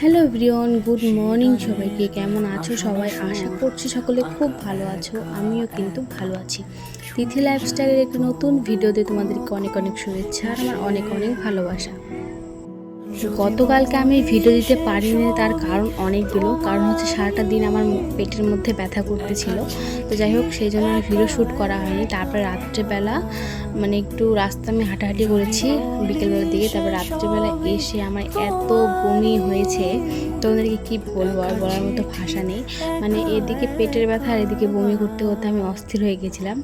Hello everyone good morning সবাইকে। কেমন আছো? সবাই আশা করছি সকলে খুব ভালো আছো? আমিও কিন্তু ভালো আছি। তিথি লাইফস্টাইলের একটি নতুন ভিডিওতে তোমাদেরকে অনেক অনেক শুভেচ্ছা আর আমার অনেক অনেক ভালোবাসা। গতকালকে আমি ভিডিও দিতে পারিনি তার কারণ অনেকগুলো। কারণ হচ্ছে সারাটা দিন আমার পেটের মধ্যে ব্যথা করতেছিল। তো যাই হোক, সেই জন্য আমি ভিডিও শ্যুট করা হয়নি। তারপরে রাত্রেবেলা মানে একটু রাস্তা আমি হাঁটাহাঁটি করেছি বিকেলবেলার দিকে। তারপর রাত্রেবেলা এসে আমার এত বমি হয়েছে। তোমাদেরকে কি বলব আর বলার মতো ভাষা নেই। মানে এদিকে পেটের ব্যথা আর এদিকে বমি করতে করতে আমি অস্থির হয়ে গেছিলাম।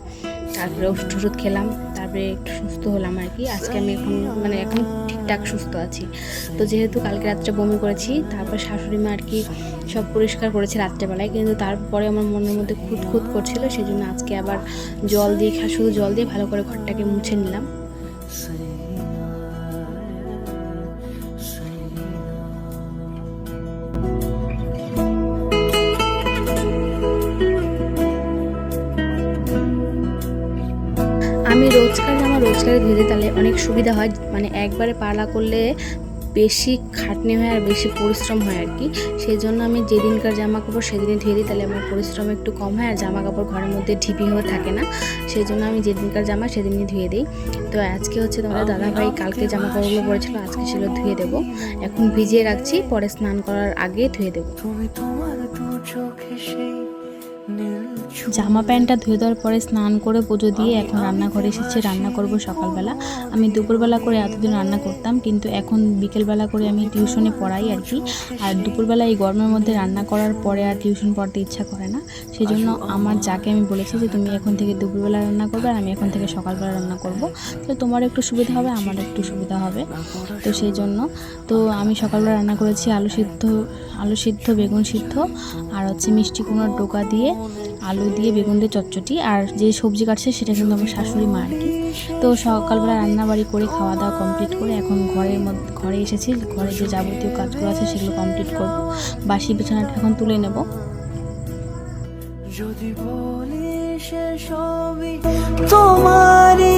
তারপরে ওষুধ ওষুধ খেলাম। তারপরে একটু সুস্থ হলাম আর কি। আজকে আমি এখন মানে এখন ঠিকঠাক সুস্থ আছি। তো যেহেতু কালকে রাত্রে বমি করেছি, তারপর শাশুড়ি মা আর কি সব পরিষ্কার করেছে রাত্রেবেলায়, কিন্তু তারপরে আমার মনের মধ্যে খুঁত খুঁত করছিল সেই জন্য আজকে আবার জল দিয়ে, শুধু জল দিয়ে ভালো করে ঘরটাকে মুছে নিলাম। আমি রোজকার জামা রোজকারে ধুয়ে দিই তাহলে অনেক সুবিধা হয়। মানে একবারে পালা করলে বেশি খাটনি হয় আর বেশি পরিশ্রম হয় আর কি। সেই জন্য আমি যেদিনকার জামা কাপড় সেদিনই ধুয়ে দিই তাহলে আমার পরিশ্রম একটু কম হয় আর জামা কাপড় ঘরের মধ্যে ঢিপি হয়ে থাকে না। সেই জন্য আমি যেদিনকার জামা সেদিনই ধুয়ে দিই। তো আজকে হচ্ছে তোমাদের দাদাভাই কালকে জামা কাপড়গুলো পরেছিল আজকে সেগুলো ধুয়ে দেবো। এখন ভিজিয়ে রাখছি পরে স্নান করার আগে ধুয়ে দেবো। তুমি তোমার দু চোখে সেই জামা প্যান্টটা ধুয়ে দেওয়ার পরে স্নান করে পুজো দিয়ে এখন রান্নাঘরে এসেছি রান্না করব সকালবেলা। আমি দুপুরবেলা করে এতদিন রান্না করতাম কিন্তু এখন বিকেলবেলা করে আমি টিউশনে পড়াই আর কি। আর দুপুরবেলা এই গরমের মধ্যে রান্না করার পরে আর টিউশন পড়তে ইচ্ছা করে না। সেই জন্য আমার যাকে আমি বলেছি যে তুমি এখন থেকে দুপুরবেলা রান্না করবে আর আমি এখন থেকে সকালবেলা রান্না করব। তো তোমার একটু সুবিধা হবে আমার একটু সুবিধা হবে। তো সেই জন্য তো আমি সকালবেলা রান্না করেছি আলু সিদ্ধ আলু সিদ্ধ বেগুন সিদ্ধ আর হচ্ছে মিষ্টি কুমড়োর ডোকা দিয়ে আলু দিয়ে বেগুন দিয়ে চচ্চটি আর যে সবজি কাটছে সেটা কিন্তু আমার শাশুড়ি মা আর কি। তো সকালবেলা রান্নাবাড়ি করে খাওয়া দাওয়া কমপ্লিট করে এখন ঘরের মধ্যে, ঘরে এসেছি, ঘরে যে যাবতীয় কাজগুলো আছে সেগুলো কমপ্লিট করব। বাসি বিছানাটা এখন তুলে নেব। যদি বলি সে সবই তোমারই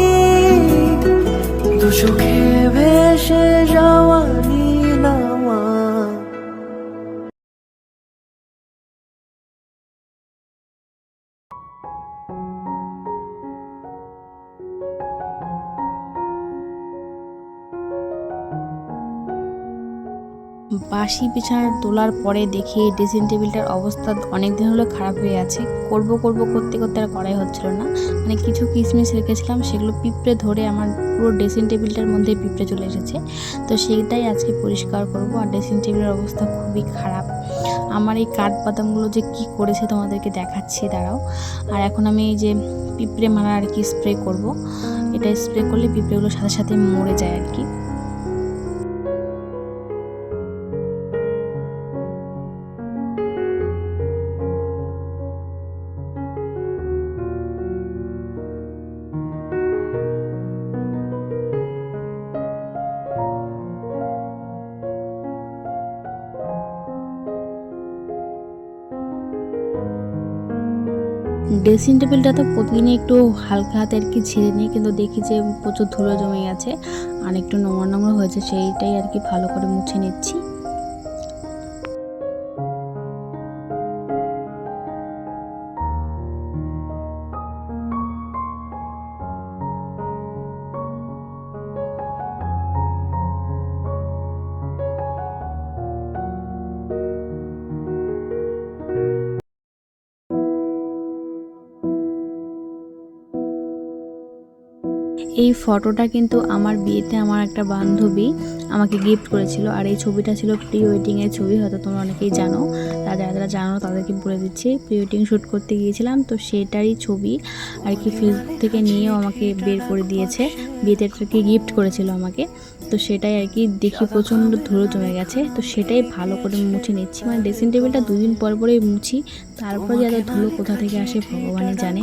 ভেসে যাওয়া বাসি বিছানা তোলার পরে দেখি ড্রেসিং টেবিলটার অবস্থা অনেক দিন হলো খারাপ হয়ে আছে। করব করব, করতে করতে আর করাই হচ্ছিল না। মানে কিছু কিসমিস রেখেছিলাম, সেগুলো পিঁপড়ে ধরে আমার পুরো ড্রেসিং টেবিলটার মধ্যে পিঁপড়ে চলে এসেছে। তো সেইটাই আজকে পরিষ্কার করব, আর ড্রেসিং টেবিলের অবস্থা খুবই খারাপ। আমার এই কাঠ বাদামগুলো যে কি করেছে তোমাদেরকে দেখাচ্ছি, দাঁড়াও। আর এখন আমি এই যে পিঁপড়ে মারা আর কি স্প্রে করব। এটা স্প্রে করলে পিঁপড়েগুলো সাথে সাথে মরে যায় আর কি। ড্রেসিং টেবিলটা তো প্রতিদিনই একটু হালকা হাতে আর কি ছেড়ে নিই, কিন্তু দেখি যে প্রচুর ধুলো জমে গেছে আর একটু নোংরা নোংরা হয়েছে, সেইটাই আর কি ভালো করে মুছে নিচ্ছি। এই ফটোটা কিন্তু আমার বিয়েতে আমার একটা বান্ধবী আমাকে গিফট করেছিল। আর এই ছবিটা ছিল প্রি ওয়েডিংয়ের ছবি, হয়তো তোমরা অনেকেই জানো। আর যারা যারা জানো তাদেরকে বলে দিচ্ছি। প্রি ওয়েডিং শ্যুট করতে গিয়েছিলাম, তো সেটারই ছবি আর কি ফেসবুক থেকে নিয়েও আমাকে বের করে দিয়েছে। বিয়েতে কি গিফট করেছিল আমাকে। তো সেটাই আর কি দেখি প্রচণ্ড ধুলো জমে গেছে। তো সেটাই ভালো করে মুছে নিচ্ছি। মানে ড্রেসিং টেবিলটা দুদিন পর পরেই মুছি। তারপর যে এত ধুলো কোথা থেকে আসে ভগবানই জানে।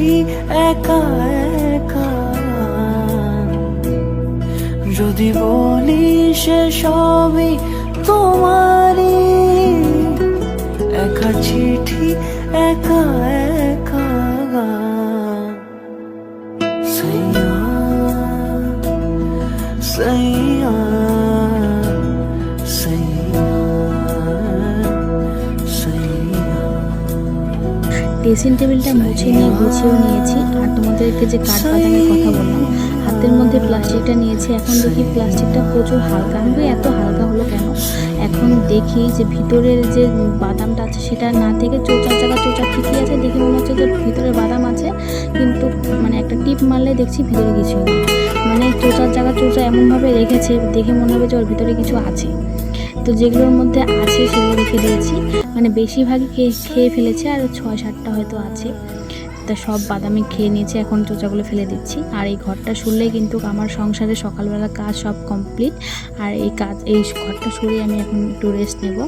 চিঠি একা একা যদি বলি সে সবই তোমারই একা চিঠি একা। ড্রেসিং টেবিলটা মুছে নিয়ে, গুছিয়েও নিয়েছি। আর তোমাদেরকে যে কাঠবাদামের কথা বললাম, হাতের মধ্যে প্লাস্টিকটা নিয়েছি। এখন দেখি প্লাস্টিকটা প্রচুর হালকা। আমি এত হালকা হলো কেন? এখন দেখি যে ভিতরের যে বাদামটা আছে, সেটা না থেকে চোচার জায়গা চোচা ঠিকই আছে। দেখে মনে হচ্ছে যে ভিতরে বাদাম আছে, কিন্তু মানে একটা টিপ মারলে দেখছি ভিতরে কিছু মানে চোচার জায়গা চোচা এমনভাবে রেখেছে, দেখে মনে হবে যে ওর ভিতরে কিছু আছে। তো যেগুলোর মধ্যে আছে সেগুলো রেখে দিয়েছি। মানে বেশিরভাগই খেয়ে খেয়ে ফেলেছে, আর ছয় সাতটা হয়তো আছে। তা সব বাদামি খেয়ে নিয়েছে, এখন চোচাগুলো ফেলে দিচ্ছি। আর এই ঘরটা শুনলেই কিন্তু আমার সংসারে সকালবেলা কাজ সব কমপ্লিট আর এই কাজ, এই ঘরটা শুয়ে আমি এখন একটু রেস্ট নেব।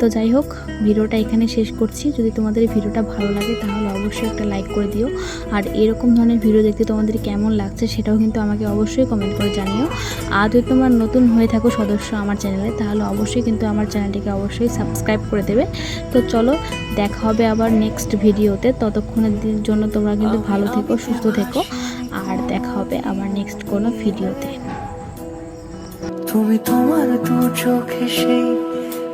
তো যাই হোক, ভিডিওটা এখানে শেষ করছি। যদি তোমাদের ভিডিওটা ভালো লাগে, তাহলে অবশ্যই একটা লাইক করে দিও। আর এরকম ধরনের ভিডিও দেখতে তোমাদের কেমন লাগছে, সেটাও কিন্তু আমাকে অবশ্যই কমেন্ট করে জানিও। আর যদি তোমরা নতুন হয়ে থাকো সদস্য আমার চ্যানেলে তাহলে অবশ্যই কিন্তু আমার চ্যানেলটিকে অবশ্যই সাবস্ক্রাইব করে দেবে। তো চলো, দেখা হবে আবার নেক্সট ভিডিওতে। ততক্ষণের জন্য তোমরা কিন্তু ভালো থেকো, সুস্থ থেকো। আর দেখা হবে আবার নেক্সট কোনো ভিডিওতে। তুমি তোমার দু চোখে সেই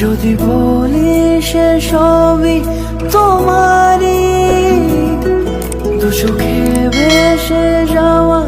যদি বলি সে সবই তোমারই। দু চোখে ভেসে যাওয়া